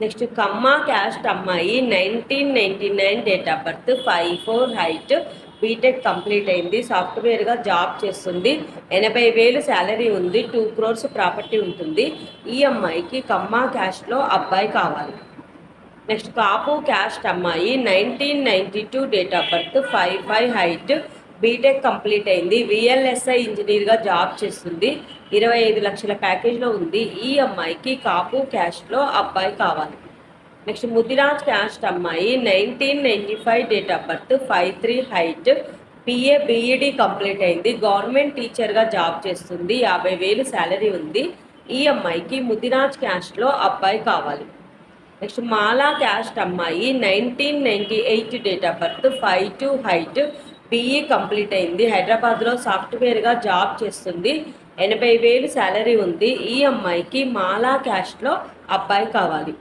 Next Kamma caste అమ్మాయి nineteen ninety nine date of birth five four height. BTech complete అయింది. సాఫ్ట్వేర్గా job చేస్తుంది. ఎనభై వేలు శాలరీ ఉంది. టూ క్రోర్స్ ప్రాపర్టీ ఉంటుంది. ఈ అమ్మాయికి కమ్మ క్యాస్ట్లో అబ్బాయి కావాలి. నెక్స్ట్ కాపు క్యాస్ట్ అమ్మాయి nineteen ninety two date of birth five five height. BTech complete అయింది. విఎల్ఎస్ఐ ఇంజనీర్గా జాబ్ చేస్తుంది. ఇరవై ఐదు లక్షల ప్యాకేజ్లో ఉంది. ఈ అమ్మాయికి కాపు క్యాస్ట్లో అబ్బాయి కావాలి. నెక్స్ట్ ముదిరాజ్ క్యాస్ట్ అమ్మాయి nineteen ninety five date of birth five three height BA BEd complete అయింది. గవర్నమెంట్ టీచర్గా జాబ్ చేస్తుంది. యాభై వేలు శాలరీ ఉంది. ఈ అమ్మాయికి ముదిరాజ్ క్యాస్ట్లో అబ్బాయి కావాలి. నెక్స్ట్ మాలా క్యాస్ట్ అమ్మాయి nineteen ninety eight date of birth five two height BE complete అయింది. హైదరాబాద్లో సాఫ్ట్వేర్గా జాబ్ చేస్తుంది. ఎనభై వేలు శాలరీ ఉంది. ఈ అమ్మాయికి మాలా క్యాస్ట్లో అబ్బాయి కావాలి.